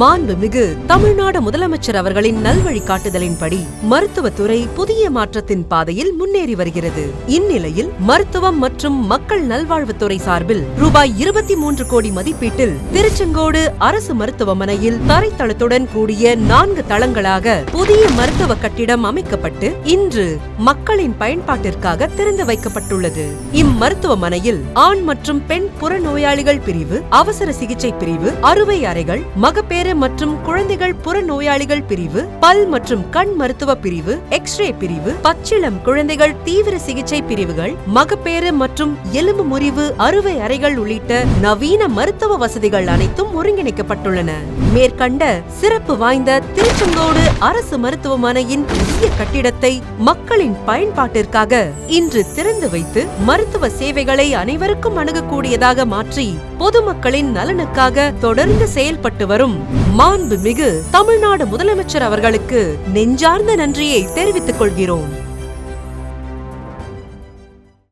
மாண்புமிகு தமிழ்நாடு முதலமைச்சர் அவர்களின் நல்வழிகாட்டுதலின்படி மருத்துவத்துறை புதிய மாற்றத்தின் பாதையில் முன்னேறி வருகிறது. இந்நிலையில் மருத்துவம் மற்றும் மக்கள் நல்வாழ்வுத்துறை சார்பில் ரூபாய் இருபத்தி மூன்று கோடி மதிப்பீட்டில் திருச்செங்கோடு அரசு மருத்துவமனையில் தரைத்தளத்துடன் கூடிய நான்கு தளங்களாக புதிய மருத்துவ கட்டிடம் அமைக்கப்பட்டு இன்று மக்களின் பயன்பாட்டிற்காக திறந்து வைக்கப்பட்டுள்ளது. இம்மருத்துவமனையில் ஆண் மற்றும் பெண் புறநோயாளிகள் பிரிவு அவசர சிகிச்சை பிரிவு அறுவை அறைகள் மகப்பேறு மற்றும் குழந்தைகள் புறநோயாளிகள் பிரிவு பல் மற்றும் கண் மருத்துவ பிரிவு எக்ஸ்ரே பிரிவு பச்சிளம் குழந்தைகள் தீவிர சிகிச்சை பிரிவுகள் மகப்பேறு மற்றும் எலும்பு முறிவு அறுவை அறைகள் உள்ளிட்ட நவீன மருத்துவ வசதிகள் அனைத்தும் ஒருங்கிணைக்கப்பட்டுள்ளன. மேற்கண்ட சிறப்பு வாய்ந்த திருச்செங்கோடு அரசு மருத்துவமனையின் புதிய கட்டிடத்தை மக்களின் பயன்பாட்டிற்காக இன்று திறந்து வைத்து மருத்துவ சேவைகளை அனைவருக்கும் அணுகக்கூடியதாக மாற்றி பொதுமக்களின் நலனுக்காக தொடர்ந்து செயல்பட்டு வரும் மாண்புமிகு தமிழ்நாடு முதலமைச்சர் அவர்களுக்கு நெஞ்சார்ந்த நன்றியை தெரிவித்துக் கொள்கிறோம்.